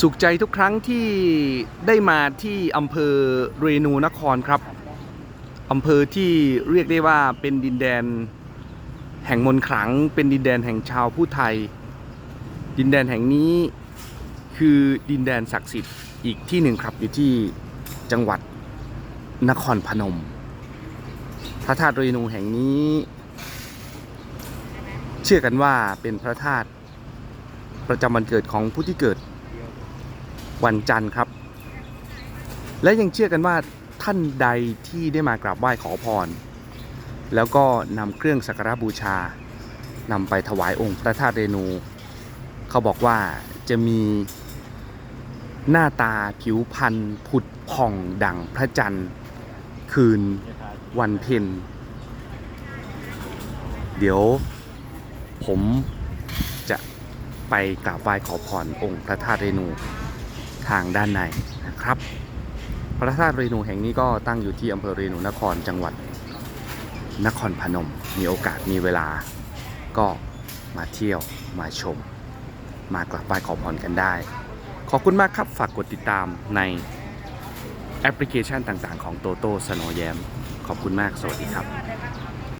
สุขใจทุกครั้งที่ได้มาที่อำเภอเรนูนครครับอำเภอที่เรียกได้ว่าเป็นดินแดน แห่งมนต์ขลัง เป็นดินแดนแห่งชาวผู้ไทย ดินแดนแห่งนี้คือดินแดนศักดิ์สิทธิ์อีกที่หนึ่งครับอยู่ที่จังหวัดนครพนม พระธาตุเรนูแห่งนี้ เชื่อกันว่าเป็นพระธาตุประจำวันเกิดของผู้ที่เกิด วันจันทร์ครับ และยังเชื่อกันว่าท่านใดที่ได้มากราบไหว้ขอพร แล้วก็นำเครื่องสักการบูชานำไปถวายองค์พระธาตุเรนู เขาบอกว่าจะมีหน้าตาผิวพรรณผุดผ่องดังพระจันทร์คืนวันเพ็ญเดี๋ยวผมจะไปกราบไหว้ขอพรองค์พระธาตุเรนูางด้านในนะครับ พระธาตุเรนูแห่งนี้ก็ตั้งอยู่ที่อำเภอเรนูนครจังหวัด นครพนม มีโอกาสมีเวลา ก็มาเที่ยวมาชม มากราบไหว้ขอพรกันได้ ขอบคุณมากครับฝากกดติดตามในแอปพลิเคชันต่างๆ ของโตโต้สโนแยมขอบคุณมากสวัสดีครับ